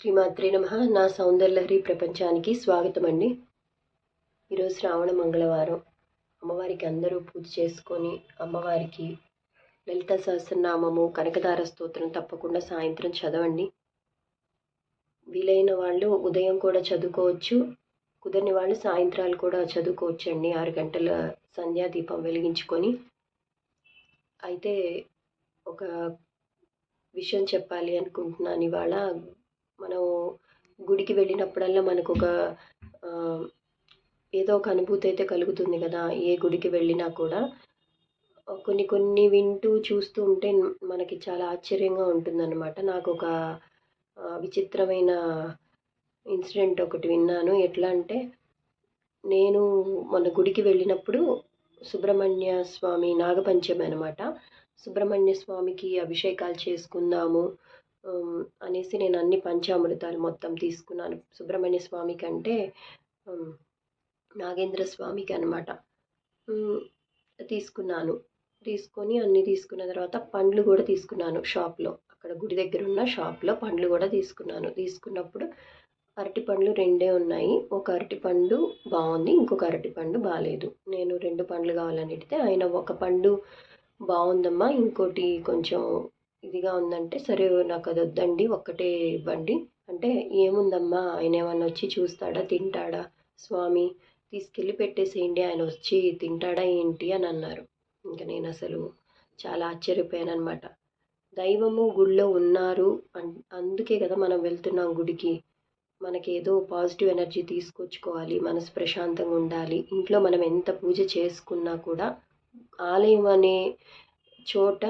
శ్రీమాత్రే నమ. నా సౌందర్యలహరి ప్రపంచానికి స్వాగతం అండి ఈరోజు శ్రావణ మంగళవారం. అమ్మవారికి అందరూ పూజ చేసుకొని అమ్మవారికి లలిత సహస్రనామము కనకదార స్తోత్రం తప్పకుండా సాయంత్రం చదవండి. వీలైన వాళ్ళు ఉదయం కూడా చదువుకోవచ్చు. కుదరని వాళ్ళు సాయంత్రాలు కూడా చదువుకోవచ్చు అండి ఆరు గంటల సంధ్యాదీపం వెలిగించుకొని. అయితే ఒక విషయం చెప్పాలి అనుకుంటున్నాను. ఇవాళ మనం గుడికి వెళ్ళినప్పుడల్లా మనకు ఒక ఏదో ఒక అనుభూతి అయితే కలుగుతుంది కదా ఏ గుడికి వెళ్ళినా కూడా. కొన్ని కొన్ని వింటూ చూస్తూ ఉంటే మనకి చాలా ఆశ్చర్యంగా ఉంటుందన్నమాట. నాకు ఒక విచిత్రమైన ఇన్సిడెంట్ ఒకటి విన్నాను. ఎట్లా అంటే నేను మన గుడికి వెళ్ళినప్పుడు సుబ్రహ్మణ్య స్వామి నాగపంచమి అనమాట సుబ్రహ్మణ్య స్వామికి అభిషేకాలు చేసుకుందాము. అనేసి నేను అన్ని పంచామృతాలు మొత్తం తీసుకున్నాను. సుబ్రహ్మణ్య స్వామి కంటే నాగేంద్ర స్వామికి అనమాట తీసుకున్నాను. తీసుకొని అన్నీ తీసుకున్న తర్వాత పండ్లు కూడా తీసుకున్నాను షాప్లో. అక్కడ గుడి దగ్గర ఉన్న షాప్లో పండ్లు కూడా తీసుకున్నాను. తీసుకున్నప్పుడు అరటిపండ్లు రెండే ఉన్నాయి. ఒక అరటిపండు బాగుంది ఇంకొక అరటిపండు బాగాలేదు నేను రెండు పండ్లు కావాలని అడిగితే ఆయన ఒక పండు బాగుందమ్మా ఇంకోటి కొంచెం ఇదిగా ఉందంటే సరే నాకు అది వద్దండి ఒక్కటే ఇవ్వండి. అంటే ఏముందమ్మా ఆయన ఏమన్నా వచ్చి చూస్తాడా తింటాడా? స్వామి తీసుకెళ్ళి పెట్టేసేయండి ఆయన వచ్చి తింటాడా ఏంటి అని అన్నారు ఇంకా నేను అసలు చాలా ఆశ్చర్యపోయాను అనమాట దైవము గుళ్ళో ఉన్నారు అన్ అందుకే కదా మనం వెళ్తున్నాం గుడికి. మనకి ఏదో పాజిటివ్ ఎనర్జీ తీసుకొచ్చుకోవాలి మనసు ప్రశాంతంగా ఉండాలి. ఇంట్లో మనం ఎంత పూజ చేసుకున్నా కూడా ఆలయం అనే చోట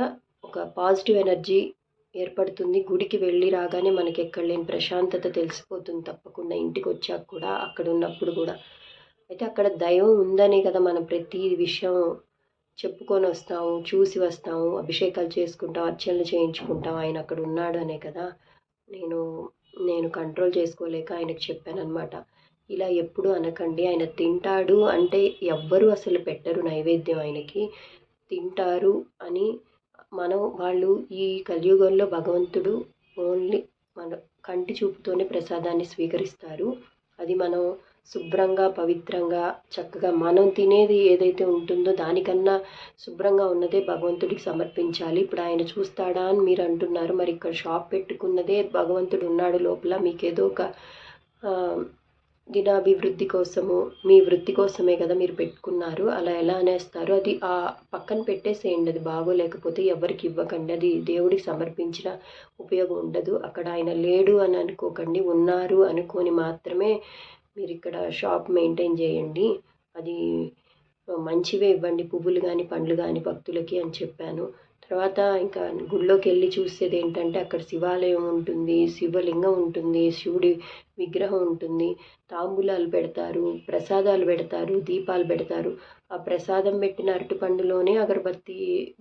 ఒక పాజిటివ్ ఎనర్జీ ఏర్పడుతుంది. గుడికి వెళ్ళి రాగానే మనకి ఎక్కడ లేని ప్రశాంతత తెలిసిపోతుంది తప్పకుండా. ఇంటికి వచ్చాక కూడా అక్కడ ఉన్నప్పుడు కూడా. అయితే అక్కడ దైవం ఉందనే కదా మనం ప్రతి విషయం చెప్పుకొని వస్తాము చూసి వస్తాము అభిషేకాలు చేసుకుంటాం అర్చనలు చేయించుకుంటాం. ఆయన అక్కడ ఉన్నాడు అనే కదా. నేను నేను కంట్రోల్ చేసుకోలేక ఆయనకు చెప్పానమాట ఇలా ఎప్పుడు అనకండి. ఆయన తింటాడు అంటే ఎవ్వరూ అసలు పెట్టరు నైవేద్యం ఆయనకి. తింటారు అని మనం వాళ్ళు ఈ కలియుగంలో భగవంతుడు ఓన్లీ మన కంటి చూపుతోనే ప్రసాదాన్ని స్వీకరిస్తారు. అది మనం శుభ్రంగా పవిత్రంగా చక్కగా మనం తినేది ఏదైతే ఉంటుందో దానికన్నా శుభ్రంగా ఉన్నదే భగవంతుడికి సమర్పించాలి. ఇప్పుడు ఆయన చూస్తాడా అని మీరు అంటున్నారు. మరి ఇక్కడ షాప్ పెట్టుకున్నదే భగవంతుడు ఉన్నాడు లోపల. మీకేదో ఒక దినాభివృద్ధి కోసము మీ వృత్తి కోసమే కదా మీరు పెట్టుకున్నారు. అలా ఎలా అనేస్తారు? అది ఆ పక్కన పెట్టేసేయండి. అది బాగోలేకపోతే ఎవరికి ఇవ్వకండి. అది దేవుడికి సమర్పించిన ఉపయోగం ఉండదు. అక్కడ ఆయన లేడు అని అనుకోకండి. ఉన్నారు అనుకొని మాత్రమే మీరు ఇక్కడ షాప్ మెయింటైన్ చేయండి. అది మంచివే ఇవ్వండి. పువ్వులు కానీ పండ్లు కానీ భక్తులకి అని చెప్పాను. తర్వాత ఇంకా గుళ్ళోకి వెళ్ళి చూసేది ఏంటంటే అక్కడ శివాలయం ఉంటుంది శివలింగం ఉంటుంది శివుడి విగ్రహం ఉంటుంది. తాంబూలాలు పెడతారు ప్రసాదాలు పెడతారు దీపాలు పెడతారు. ఆ ప్రసాదం పెట్టిన అరటిపండులోనే అగరబత్తి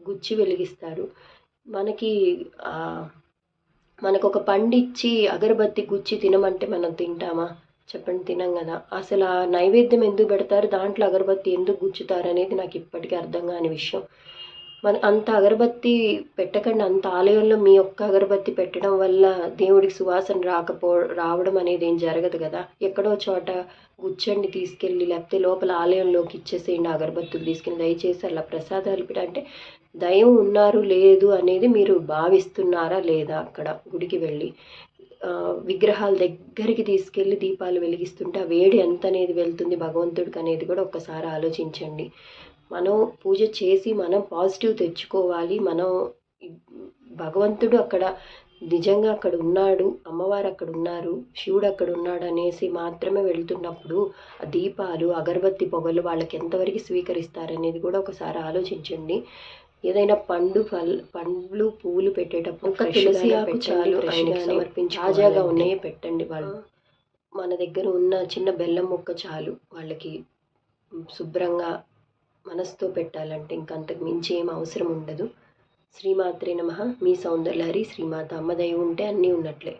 గుచ్చి వెలిగిస్తారు. మనకి మనకు ఒక పండు ఇచ్చి అగరబత్తి గుచ్చి తినమంటే మనం తింటామా? చెప్పండి తినం కదా. అసలు ఆ నైవేద్యం ఎందుకు పెడతారు? దాంట్లో అగరబత్తి ఎందుకు గుచ్చుతారు అనేది నాకు ఇప్పటికీ అర్థం కాని విషయం. మన అంత అగరబత్తి పెట్టకండి అంత ఆలయంలో మీ ఒక్క అగరబత్తి పెట్టడం వల్ల దేవుడికి సువాసన రాకపో రావడం అనేది ఏం జరగదు కదా. ఎక్కడో చోట గుచ్చండి తీసుకెళ్ళి లేకపోతే లోపల ఆలయంలోకి ఇచ్చేసేయండి అగరబత్తులు తీసుకెళ్ళి. దయచేసి అలా ప్రసాదాలు అంటే దయం ఉన్నారు లేదు అనేది మీరు భావిస్తున్నారా లేదా అక్కడ గుడికి వెళ్ళి? విగ్రహాల దగ్గరికి తీసుకెళ్ళి దీపాలు వెలిగిస్తుంటే ఆ వేడి ఎంత అనేది వెళ్తుంది భగవంతుడికి అనేది కూడా ఒక్కసారి ఆలోచించండి. మనం పూజ చేసి మనం పాజిటివ్ తెచ్చుకోవాలి. మనం భగవంతుడు అక్కడ నిజంగా అక్కడ ఉన్నాడు. అమ్మవారు అక్కడ ఉన్నారు. శివుడు అక్కడ ఉన్నాడు అనేసి మాత్రమే వెళ్తున్నప్పుడు ఆ దీపాలు అగరబత్తి పొగలు వాళ్ళకి ఎంతవరకు స్వీకరిస్తారనేది కూడా ఒకసారి ఆలోచించండి. ఏదైనా పండు ఫల్ పండ్లు పువ్వులు పెట్టేటప్పుడు ఒక తులసి ఆకు చాలు సమర్పించి తాజాగా ఉన్నాయే పెట్టండి వాళ్ళు. మన దగ్గర ఉన్న చిన్న బెల్లం ముక్క చాలు వాళ్ళకి శుభ్రంగా మనసుతో పెట్టాలంటే ఇంకంతకు మించి ఏం అవసరం ఉండదు. శ్రీమాత్రే నమ. మీ సౌందర్యహరి శ్రీమాత అమ్మ ఉంటే అన్నీ ఉన్నట్లే.